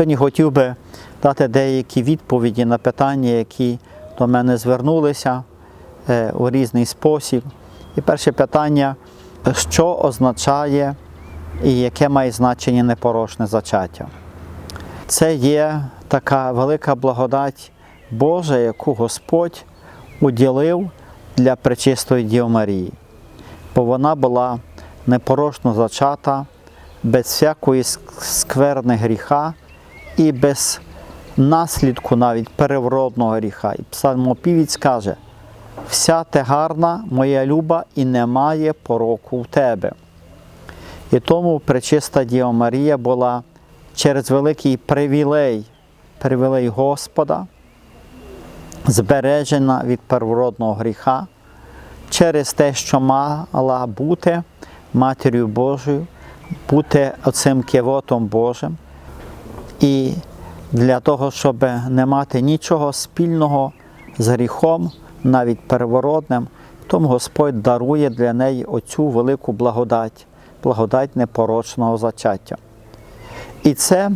Сьогодні хотів би дати деякі відповіді на питання, які до мене звернулися е, у різний спосіб. І перше питання, що означає і яке має значення непорочне зачаття? Це є така велика благодать Божа, яку Господь уділив для пречистої Діви Марії, бо вона була непорочно зачата, без всякої скверни гріха і без наслідку навіть переворотного гріха. І псалмопівець каже, вся ти гарна, моя люба, і немає пороку в тебе. І тому пречиста Діва Марія була через великий привілей, привілей Господа, збережена від первородного гріха, через те, що мала бути Матір'ю Божою, бути оцим кивотом Божим. І для того, щоб не мати нічого спільного з гріхом, навіть первородним, тому Господь дарує для неї оцю велику благодать, благодать непорочного зачаття. І це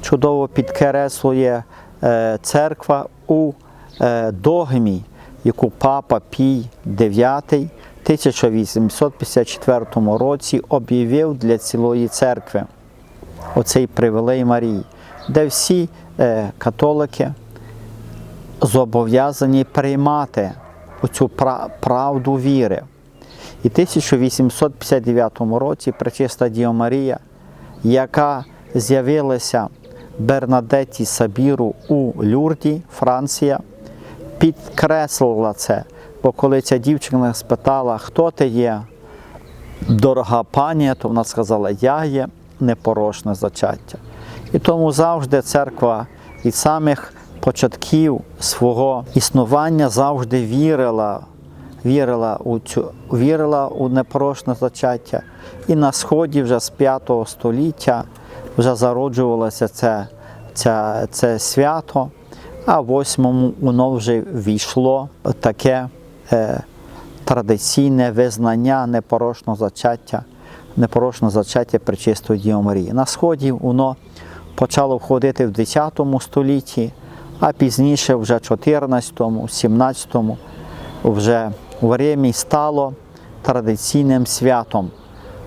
чудово підкреслює е, церква у е, догмі, яку папа Пій IX 1854 році об'явив для цілої церкви оцей привілей Марії, де всі е, католики зобов'язані приймати оцю правду віри. І в 1859 році Пречиста Діва Марія, яка з'явилася Бернадетті Сабіру у Люрді, Франція, підкреслила це. Бо коли ця дівчина спитала, хто ти є, дорога пані, то вона сказала, я є непорочне зачаття. І тому завжди церква від самих початків свого існування завжди вірила, вірила у цю, вірила у непорочне зачаття. І на сході вже з 5 століття вже зароджувалося це, це, це свято, а в 8 воно вже війшло таке е, традиційне визнання непорочного зачаття, непорочного зачаття Пречистої Діви Марії. На сході воно почало входити в 10 столітті, а пізніше, вже в 14, 17, вже в Римі стало традиційним святом,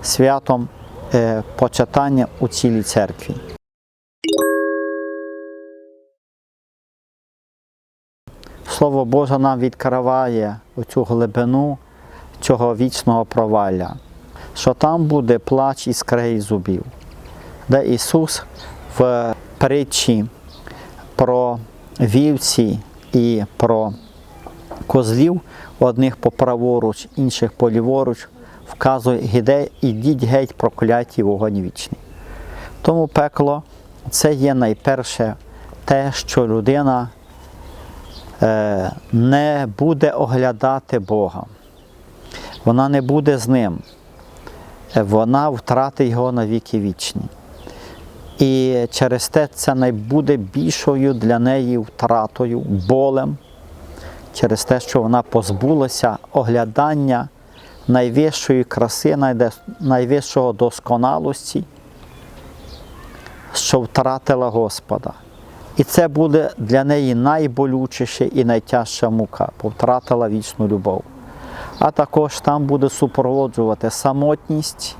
святом е, почитання у цілій церкві. Слово Боже нам відкриває оцю глибину цього вічного провалля, що там буде плач і скрегіт зубів, де Ісус в притчі про вівці і про козлів, одних по праворуч, інших по ліворуч, вказує ідіть геть прокляті вогонь вічний. Тому пекло це є найперше те, що людина е, не буде оглядати Бога. Вона не буде з ним. Вона втратить його на віки вічні. І через те це найбуде більшою для неї втратою, болем, через те, що вона позбулася оглядання найвищої краси, найвищого досконалості, що втратила Господа. І це буде для неї найболючіше і найтяжча мука, бо втратила вічну любов. А також там буде супроводжувати самотність.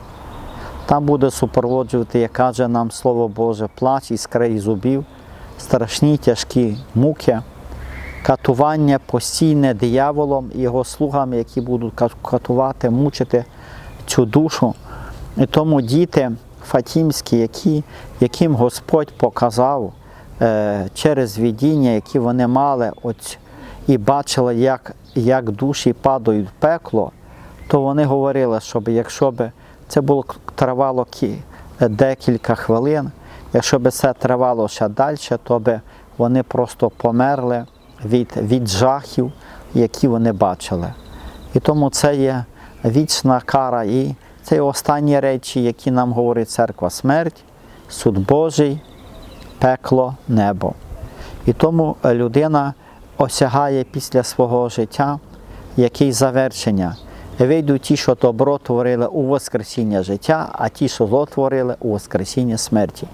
Там буде супроводжувати, як каже нам Слово Боже, плач із краї зубів, страшні тяжкі муки, катування постійне дияволом і його слугами, які будуть катувати, мучити цю душу. І тому діти Фатімські, які, яким Господь показав е, через видіння, які вони мали от, і бачили, як, як душі падають в пекло, то вони говорили, щоб якщо б це було тривало декілька хвилин. Якщо б це тривало ще далі, то б вони просто померли від, від жахів, які вони бачили. І тому це є вічна кара. І це є останні речі, які нам говорить церква смерть, суд Божий, пекло, небо. І тому людина осягає після свого життя якесь завершення. Вийдуть ті, що добро творили у Воскресіння життя, а ті, що зло творили у Воскресіння смерті.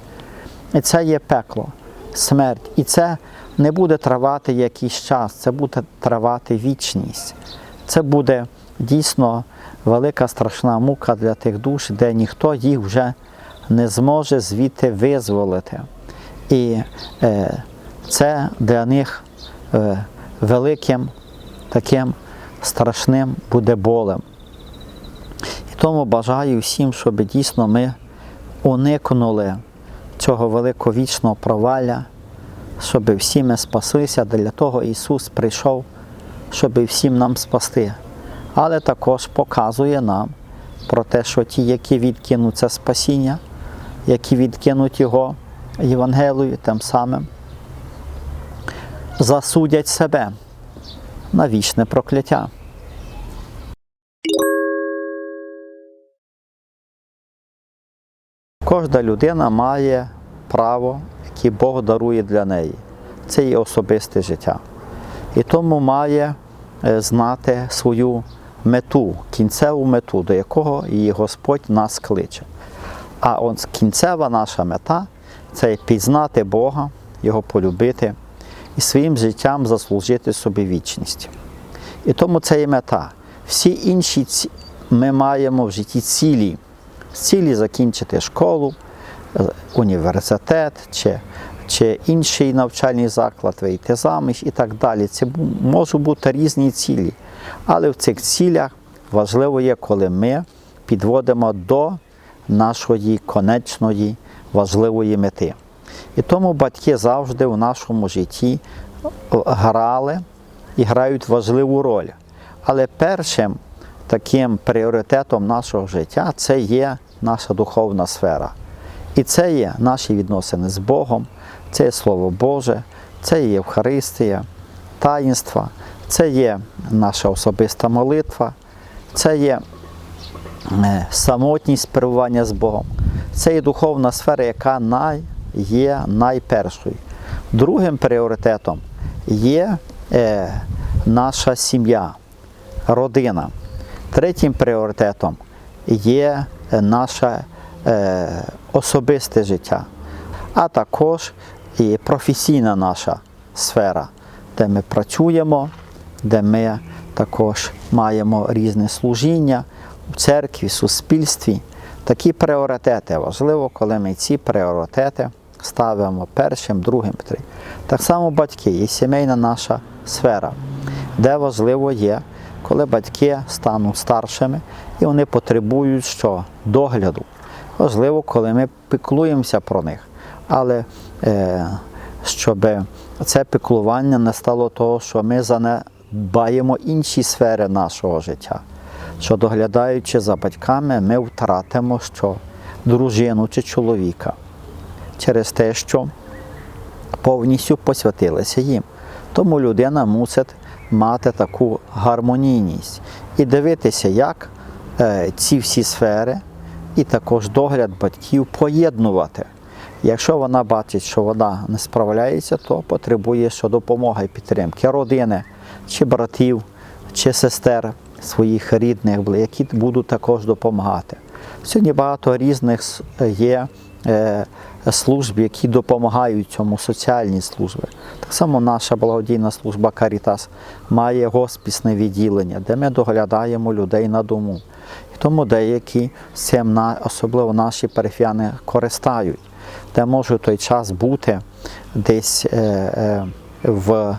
І це є пекло, смерть. І це не буде тривати якийсь час, це буде тривати вічність. Це буде дійсно велика страшна мука для тих душ, де ніхто їх вже не зможе звідти визволити. І е, це для них е, великим таким страшним буде болем. І тому бажаю всім, щоб дійсно ми уникнули цього великовічного провалля, щоб всі ми спаслися. Для того Ісус прийшов, щоб всім нам спасти. Але також показує нам про те, що ті, які відкинуть це спасіння, які відкинуть Його Євангелію, тим самим засудять себе на вічне прокляття. Кожна людина має право, яке Бог дарує для неї. Це є особисте життя. І тому має е, знати свою мету, кінцеву мету, до якого її Господь нас кличе. А от кінцева наша мета це пізнати Бога, Його полюбити і своїм життям заслужити собі вічність. І тому це є мета. Всі інші ці- ми маємо в житті цілі. Цілі закінчити школу, е, університет чи, чи інший навчальний заклад, вийти заміж і так далі. Це можуть бути різні цілі. Але в цих цілях важливо є, коли ми підводимо до нашої конечної важливої мети. І тому батьки завжди в нашому житті е, грали і грають важливу роль. Але першим таким пріоритетом нашого життя це є наша духовна сфера. І це є наші відносини з Богом, це є Слово Боже, це є Євхаристія, таїнства, це є наша особиста молитва, це є е, самотність перебування з Богом. Це є духовна сфера, яка най, є найпершою. Другим пріоритетом є е, наша сім'я, родина. Третім пріоритетом є е, наше е, особисте життя, а також і професійна наша сфера, де ми працюємо, де ми також маємо різне служіння в церкві, суспільстві. Такі пріоритети важливо, коли ми ці пріоритети ставимо першим, другим, третім. Так само батьки є сімейна наша сфера, де важливо є, коли батьки стануть старшими і вони потребують що? догляду. Важливо, коли ми піклуємося про них. Але е, щоб це піклування не стало того, що ми занедбаємо інші сфери нашого життя. Що доглядаючи за батьками, ми втратимо що? дружину чи чоловіка через те, що повністю посвятилися їм. Тому людина мусить мати таку гармонійність і дивитися, як е, ці всі сфери і також догляд батьків поєднувати. Якщо вона бачить, що вона не справляється, то потребує що допомоги і підтримки родини, чи братів, чи сестер своїх рідних, які будуть також допомагати. Сьогодні багато різних є е, служб, які допомагають цьому соціальні служби. Так само наша благодійна служба Карітас має госпісне відділення, де ми доглядаємо людей на дому. І тому деякі цим особливо наші парафіяни користають, де може той час бути десь е, е, в,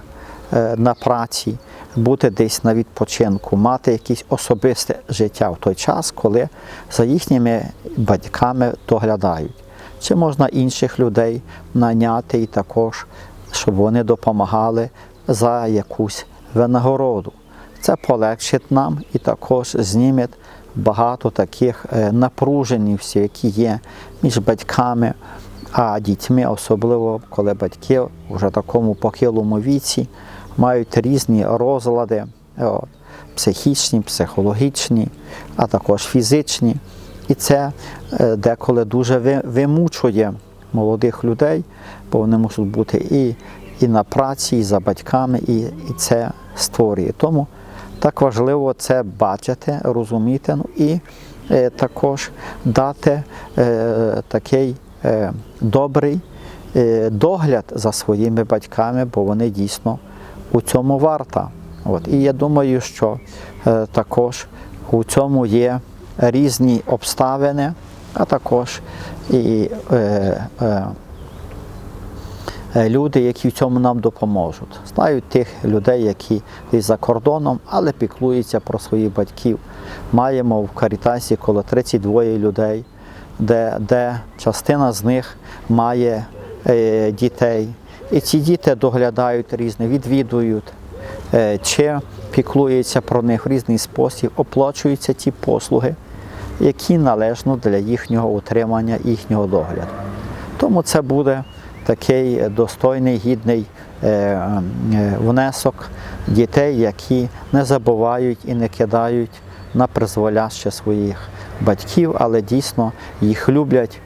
на праці, бути десь на відпочинку, мати якесь особисте життя в той час, коли за їхніми батьками доглядають. Чи можна інших людей наняти і також, щоб вони допомагали за якусь винагороду. Це полегшить нам і також зніме багато таких е, напруженістів, які є між батьками, а дітьми, особливо коли батьки вже в такому похилому віці мають різні розлади, психічні, психологічні, а також фізичні. І це е, деколи дуже вимучує молодих людей, бо вони можуть бути і, і на праці, і за батьками, і, і це створює. Тому так важливо це бачити, розуміти ну, і е, також дати е, такий е, добрий е, догляд за своїми батьками, бо вони дійсно у цьому варта. От. І я думаю, що е, також у цьому є різні обставини, а також і е, е, люди, які в цьому нам допоможуть. Знаю тих людей, які за кордоном, але піклуються про своїх батьків. Маємо в Карітасі коло 32 людей, де, де частина з них має е, дітей. І ці діти доглядають різне, відвідують, е, чи піклуються про них в різний спосіб, оплачуються ті послуги, які належно для їхнього утримання, їхнього догляду. Тому це буде такий достойний, гідний е, е, внесок дітей, які не забувають і не кидають на призволяще своїх батьків, але дійсно їх люблять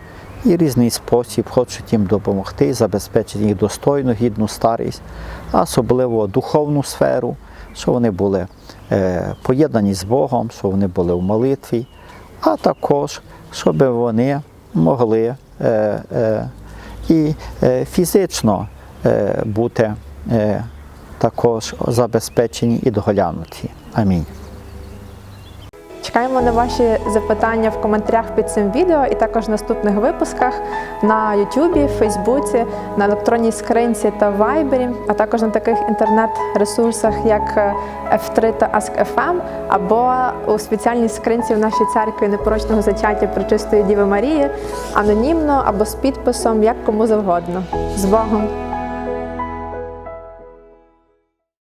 і різний спосіб хочуть їм допомогти, забезпечити їх достойну, гідну старість, а особливо духовну сферу, щоб вони були е, поєднані з Богом, щоб вони були в молитві, а також щоб вони могли е, е, і фізично бути також забезпечені і доглянуті. Амінь. Чекаємо на ваші запитання в коментарях під цим відео і також в наступних випусках на YouTube, Фейсбуці, на електронній скринці та Вайбері, а також на таких інтернет-ресурсах, як е, F3 та Ask.FM, або у спеціальній скринці в нашій церкві непорочного зачаття Пречистої Діви Марії, анонімно або з підписом, як кому завгодно. З Богом!